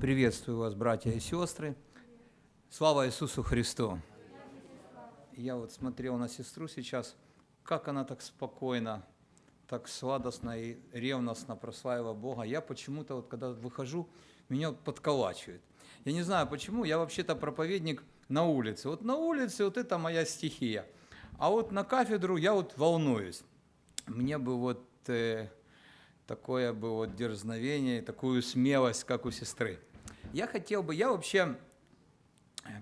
Приветствую вас, братья и сестры. Слава Иисусу Христу. Я вот смотрел на сестру сейчас, как она так спокойно, так сладостно и ревностно прославила Бога. Я почему-то, вот когда выхожу, меня подколачивает. Я не знаю почему, я вообще-то проповедник на улице. Вот на улице вот это моя стихия. А вот на кафедру я вот волнуюсь. Мне бы вот э, такое бы вот дерзновение, такую смелость, как у сестры. Я хотел бы, я вообще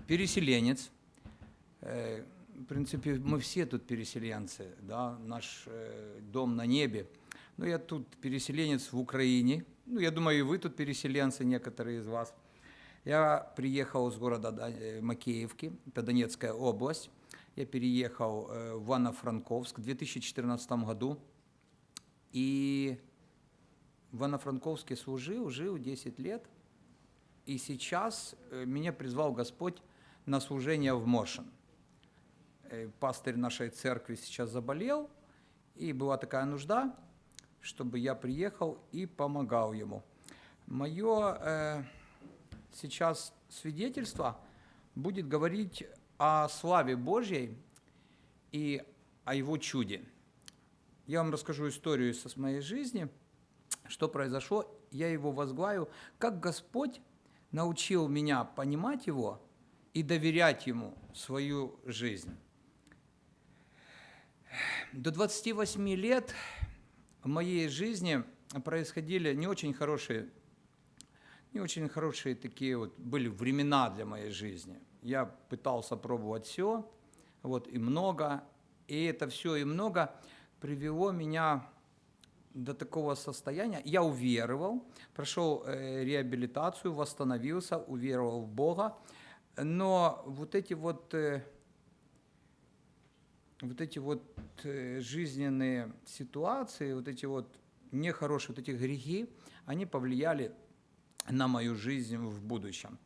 переселенец, э, в принципе, мы все тут переселенцы, да, наш э, дом на небе. Но я тут переселенец в Украине, ну, я думаю, и вы тут переселенцы, некоторые из вас. Я приехал с города э, Макеевки, это Донецкая область. Я переехал в Ивано-Франковск в 2014 году. И в Ивано-Франковске служил, жил 10 лет – и сейчас э, меня призвал Господь на служение в Мошен. Э, пастырь нашей церкви сейчас заболел, и была такая нужда, чтобы я приехал и помогал ему. Мое э, сейчас свидетельство будет говорить о славе Божьей и о его чуде. Я вам расскажу историю со моей жизни, что произошло. Я его возглавил, как Господь научил меня понимать Его и доверять Ему свою жизнь. До 28 лет в моей жизни происходили не очень хорошие, не очень хорошие такие вот были времена для моей жизни. Я пытался пробовать все, вот и много, и это все и много привело меня до такого состояния. Я уверовал, прошел э, реабилитацию, восстановился, уверовал в Бога. Но вот эти вот, э, вот эти вот э, жизненные ситуации, вот эти вот нехорошие, вот эти грехи, они повлияли на мою жизнь в будущем.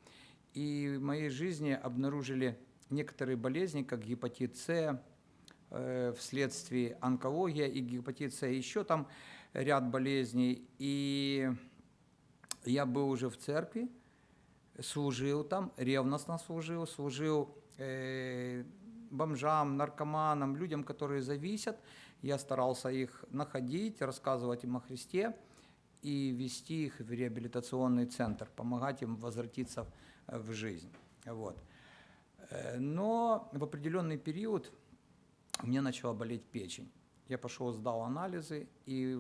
И в моей жизни обнаружили некоторые болезни, как гепатит С, вследствие онкология и гепатит С, еще там ряд болезней. И я был уже в церкви, служил там, ревностно служил, служил э, бомжам, наркоманам, людям, которые зависят. Я старался их находить, рассказывать им о Христе и вести их в реабилитационный центр, помогать им возвратиться в жизнь. Вот. Э, но в определенный период мне начала болеть печень. Я пошел, сдал анализы, и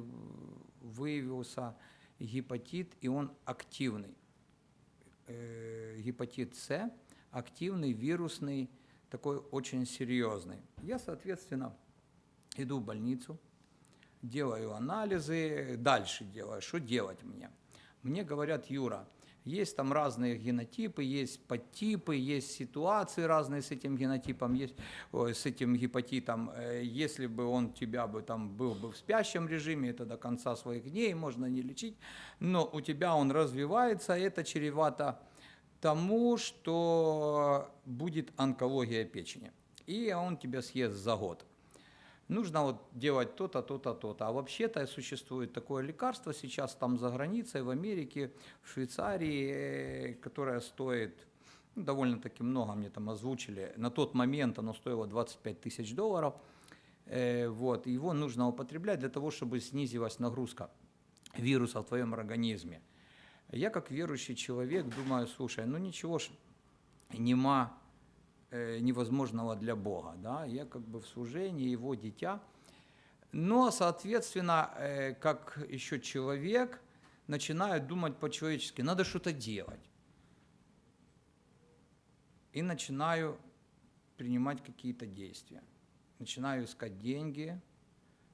выявился гепатит, и он активный. Э, гепатит С, активный, вирусный, такой очень серьезный. Я, соответственно, иду в больницу, делаю анализы, дальше делаю. Что делать мне? Мне говорят, Юра, есть там разные генотипы, есть подтипы, есть ситуации разные с этим генотипом, есть с этим гепатитом. Э, если бы он тебя бы там был бы в спящем режиме, это до конца своих дней можно не лечить, но у тебя он развивается, это чревато тому, что будет онкология печени. И он тебя съест за год нужно вот делать то-то, то-то, то-то. А вообще-то существует такое лекарство сейчас там за границей, в Америке, в Швейцарии, э, которое стоит ну, довольно-таки много, мне там озвучили. На тот момент оно стоило 25 тысяч долларов. Э, вот, его нужно употреблять для того, чтобы снизилась нагрузка вируса в твоем организме. Я как верующий человек думаю, слушай, ну ничего ж, нема невозможного для Бога. Да? Я как бы в служении Его дитя. Но, соответственно, э, как еще человек, начинаю думать по-человечески, надо что-то делать. И начинаю принимать какие-то действия. Начинаю искать деньги,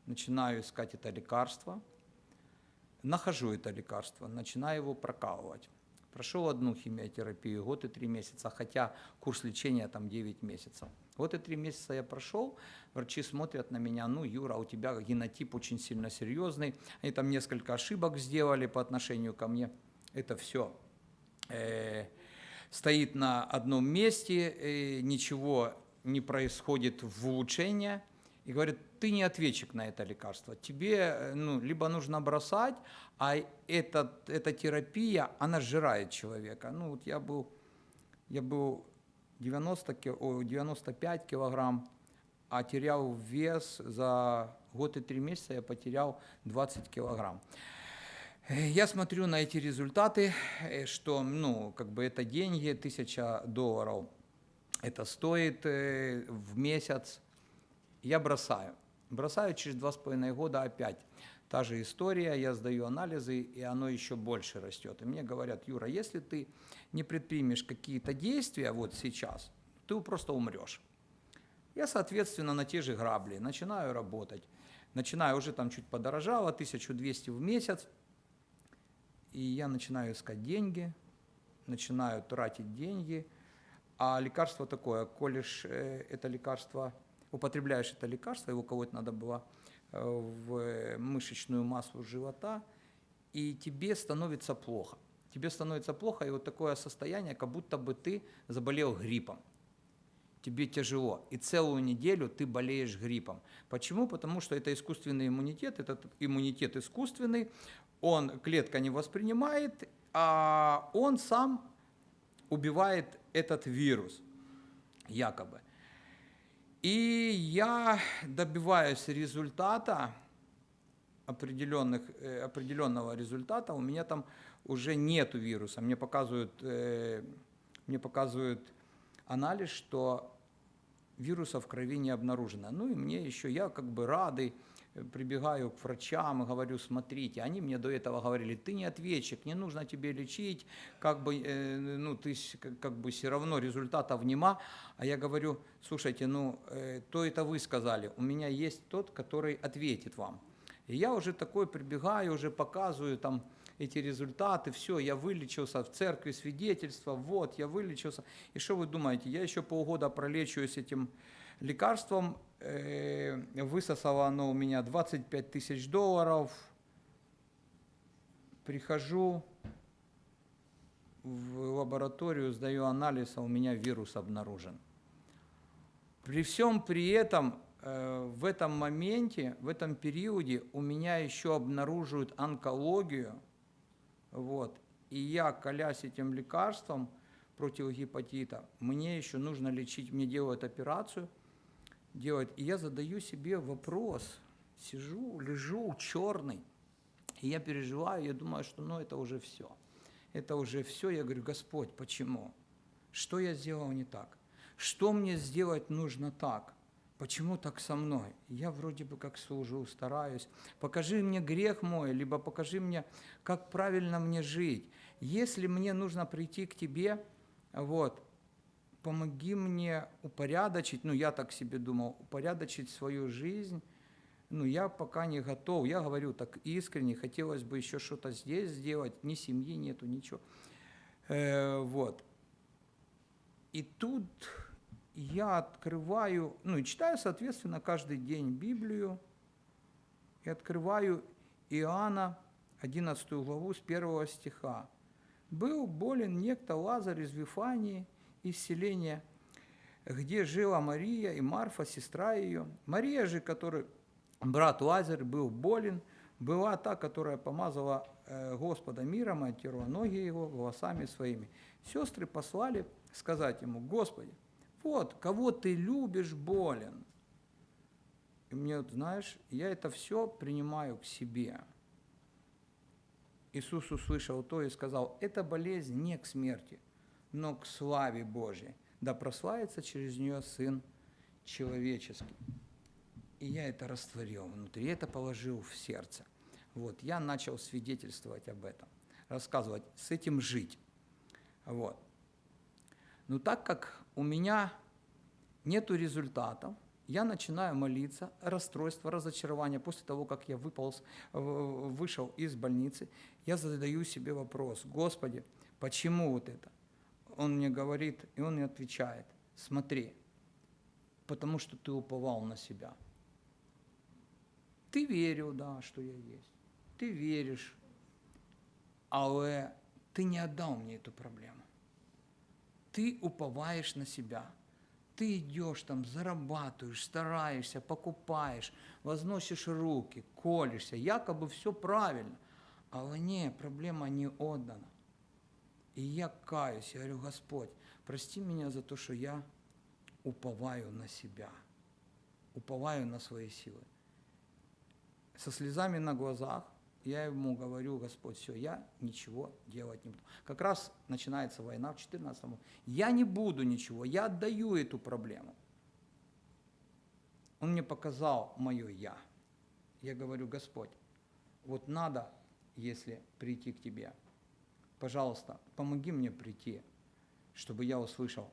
начинаю искать это лекарство, нахожу это лекарство, начинаю его прокалывать. Прошел одну химиотерапию, год и три месяца, хотя курс лечения там 9 месяцев. Вот и три месяца я прошел, врачи смотрят на меня, ну, Юра, у тебя генотип очень сильно серьезный, они там несколько ошибок сделали по отношению ко мне. Это все э, стоит на одном месте, э, ничего не происходит в улучшение, и говорит, ты не ответчик на это лекарство. Тебе э, ну, либо нужно бросать, а этот, эта терапия, она сжирает человека. Ну вот я был, я был 90, ки- о, 95 килограмм, а терял вес за год и три месяца я потерял 20 килограмм. Я смотрю на эти результаты, э, что, ну, как бы это деньги, тысяча долларов, это стоит э, в месяц. Я бросаю. Бросаю через два с половиной года опять. Та же история, я сдаю анализы, и оно еще больше растет. И мне говорят, Юра, если ты не предпримешь какие-то действия вот сейчас, ты просто умрешь. Я, соответственно, на те же грабли начинаю работать. Начинаю, уже там чуть подорожало, 1200 в месяц. И я начинаю искать деньги, начинаю тратить деньги. А лекарство такое, коли ж э, это лекарство, употребляешь это лекарство, его колоть надо было э, в мышечную массу живота, и тебе становится плохо. Тебе становится плохо, и вот такое состояние, как будто бы ты заболел гриппом тебе тяжело, и целую неделю ты болеешь гриппом. Почему? Потому что это искусственный иммунитет, этот иммунитет искусственный, он клетка не воспринимает, а он сам убивает этот вирус, якобы. И я добиваюсь результата, определенных, э, определенного результата, у меня там уже нет вируса. Мне показывают, э, мне показывают анализ, что вируса в крови не обнаружено. Ну и мне еще, я как бы радый, прибегаю к врачам и говорю, смотрите, они мне до этого говорили, ты не ответчик, не нужно тебе лечить, как бы, э, ну ты как- бы все равно результатов нема. А я говорю, слушайте, ну э, то это вы сказали, у меня есть тот, который ответит вам. И я уже такой прибегаю, уже показываю там эти результаты, все, я вылечился в церкви, свидетельство, вот, я вылечился. И что вы думаете, я еще полгода пролечиваюсь этим лекарством, высосало оно у меня 25 тысяч долларов, прихожу в лабораторию, сдаю анализ, а у меня вирус обнаружен. При всем при этом э, в этом моменте, в этом периоде у меня еще обнаруживают онкологию, вот, и я, колясь этим лекарством против гепатита, мне еще нужно лечить, мне делают операцию, делают, и я задаю себе вопрос, сижу, лежу черный, и я переживаю, я думаю, что ну это уже все. Это уже все. Я говорю, Господь, почему? Что я сделал не так? Что мне сделать нужно так? Почему так со мной? Я вроде бы как служу, стараюсь. Покажи мне грех мой, либо покажи мне, как правильно мне жить. Если мне нужно прийти к тебе, вот, помоги мне упорядочить, ну я так себе думал, упорядочить свою жизнь, ну, я пока не готов. Я говорю так искренне, хотелось бы еще что-то здесь сделать, ни семьи нету, ничего. Э, вот. И тут я открываю, ну, и читаю, соответственно, каждый день Библию, и открываю Иоанна, 11 главу, с 1 стиха. «Был болен некто Лазарь из Вифании, из селения, где жила Мария и Марфа, сестра ее. Мария же, который брат Лазарь был болен, была та, которая помазала э, Господа миром и оттерла ноги его волосами своими. Сестры послали сказать ему, Господи, вот, кого ты любишь, болен. И мне, вот, знаешь, я это все принимаю к себе. Иисус услышал то и сказал, эта болезнь не к смерти, но к славе Божьей. Да прославится через нее Сын человеческий. И я это растворил внутри, это положил в сердце. Вот, я начал свидетельствовать об этом, рассказывать, с этим жить. Вот. Но так как у меня нет результатов, я начинаю молиться, расстройство, разочарование. После того, как я выполз, вышел из больницы, я задаю себе вопрос, Господи, почему вот это? Он мне говорит, и он мне отвечает, смотри, потому что ты уповал на себя. Ти вірив, да, що я є. Ти віриш, але ти не отдал мне эту проблему. Ты уповаешь на себя. ты идешь там, зарабатываешь, стараешься, покупаешь, возносишь руки, колешься, якобы все правильно. Але ні, проблема не отдана. И я каюсь, я говорю, Господь, прости меня за то, что я уповаю на себя, уповаю на свои силы. Со слезами на глазах я ему говорю, Господь, все, я ничего делать не буду. Как раз начинается война в 14 -му. Я не буду ничего, я отдаю эту проблему. Он мне показал мое «я». Я говорю, Господь, вот надо, если прийти к Тебе, пожалуйста, помоги мне прийти, чтобы я услышал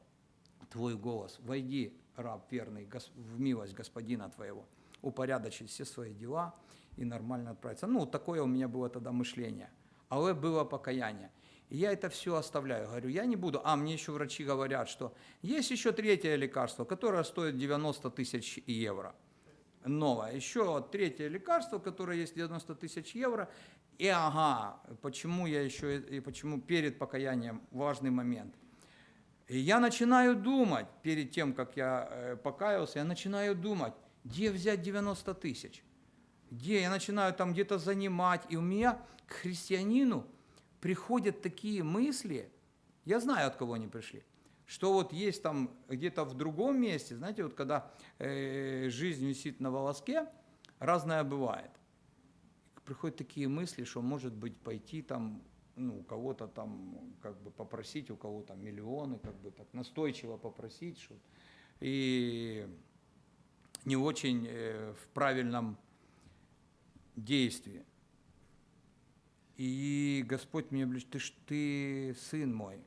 Твой голос. Войди, раб верный, в милость Господина Твоего, упорядочить все свои дела – и нормально отправиться. Ну, такое у меня было тогда мышление. Але было покаяние. И я это все оставляю. Говорю, я не буду. А мне еще врачи говорят, что есть еще третье лекарство, которое стоит 90 тысяч евро. Новое. Еще третье лекарство, которое есть 90 тысяч евро. И ага, почему я еще, и почему перед покаянием важный момент. И я начинаю думать, перед тем, как я э, покаялся, я начинаю думать, где взять 90 тысяч где я начинаю там где-то занимать, и у меня к христианину приходят такие мысли, я знаю, от кого они пришли, что вот есть там где-то в другом месте, знаете, вот когда э, жизнь висит на волоске, разное бывает. Приходят такие мысли, что может быть пойти там, ну, у кого-то там, как бы попросить, у кого-то миллионы, как бы так настойчиво попросить, что и не очень э, в правильном действие. И Господь мне говорит, ты, ты сын мой,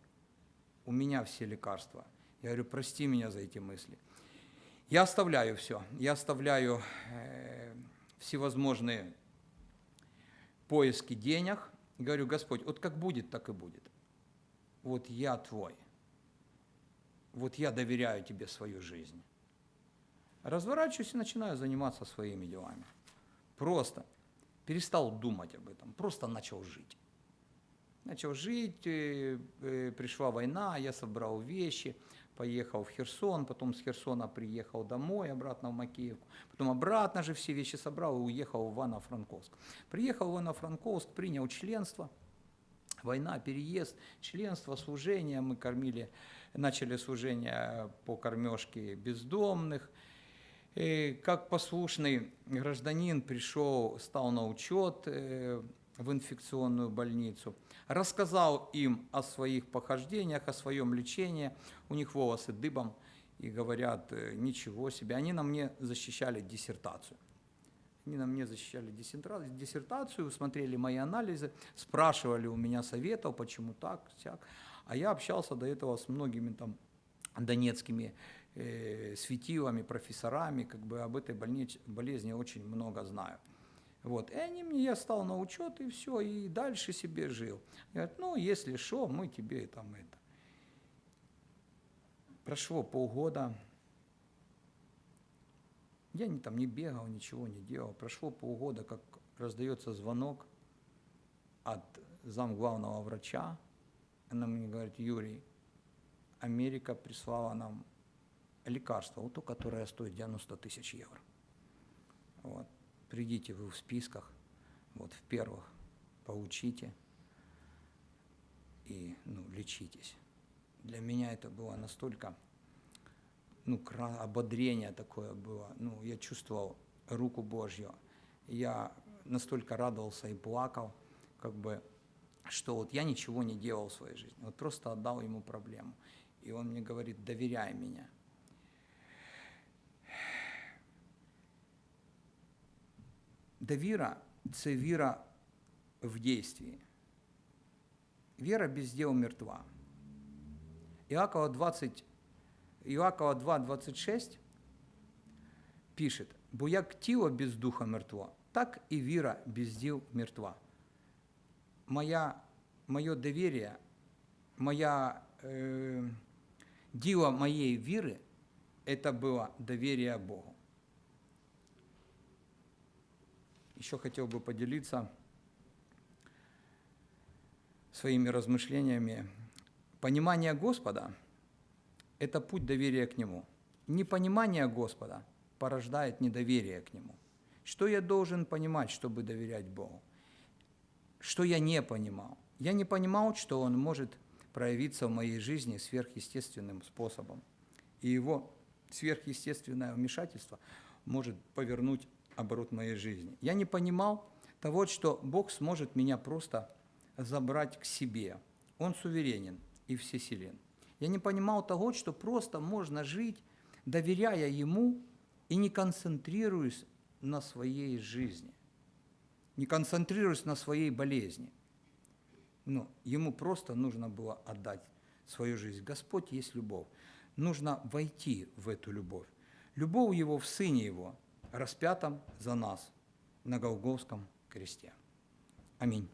у меня все лекарства. Я говорю, прости меня за эти мысли. Я оставляю все, я оставляю э, всевозможные поиски денег. Говорю, Господь, вот как будет, так и будет. Вот я твой. Вот я доверяю тебе свою жизнь. Разворачиваюсь и начинаю заниматься своими делами. Просто перестал думать об этом, просто начал жить. Начал жить, э, э, пришла война, я собрал вещи, поехал в Херсон, потом с Херсона приехал домой, обратно в Макеевку, потом обратно же все вещи собрал и уехал в Ивано-Франковск. Приехал в Ивано-Франковск, принял членство, война, переезд, членство, служение, мы кормили, начали служение по кормежке бездомных, и как послушный гражданин пришел, стал на учет э, в инфекционную больницу, рассказал им о своих похождениях, о своем лечении, у них волосы дыбом, и говорят, э, ничего себе, они на мне защищали диссертацию. Они на мне защищали диссертацию, смотрели мои анализы, спрашивали у меня советов, почему так, всяк. А я общался до этого с многими там донецкими э, светилами, профессорами, как бы об этой больнице, болезни очень много знаю. Вот. И они мне, я стал на учет, и все, и дальше себе жил. Говорят, ну, если что, мы тебе там это. Прошло полгода, я не, там не бегал, ничего не делал. Прошло полгода, как раздается звонок от зам главного врача. Она мне говорит, Юрий, Америка прислала нам лекарство, вот то, которое стоит 90 тысяч евро. Вот. Придите вы в списках, вот в первых, получите и ну, лечитесь. Для меня это было настолько, ну, ободрение такое было. Ну, я чувствовал руку Божью. Я настолько радовался и плакал, как бы, что вот я ничего не делал в своей жизни. Вот просто отдал ему проблему. И он мне говорит, доверяй меня. Довіра це віра в дійстві. Віра без діл мертва. Иакова, 20, Иакова 2, 26 пишет, «Бо як тіло без духа мертво, так і віра без діл мертва». Моя, моє довір'я, моя, э, діло моєї віри – это было доверие Богу. Еще хотел бы поделиться своими размышлениями. Понимание Господа – это путь доверия к Нему. непонимание Господа порождает недоверие к Нему. Что я должен понимать, чтобы доверять Богу? Что я не понимал? Я не понимал, что Он может проявиться в моей жизни сверхъестественным способом. И Его сверхъестественное вмешательство может повернуть оборот моей жизни. Я не понимал того, что Бог сможет меня просто забрать к себе. Он суверенен и всесилен. Я не понимал того, что просто можно жить, доверяя Ему и не концентрируясь на своей жизни, не концентрируясь на своей болезни. Но Ему просто нужно было отдать свою жизнь. Господь есть любовь. Нужно войти в эту любовь. Любовь Его в Сыне Его, распятом за нас на Голговском кресте. Аминь.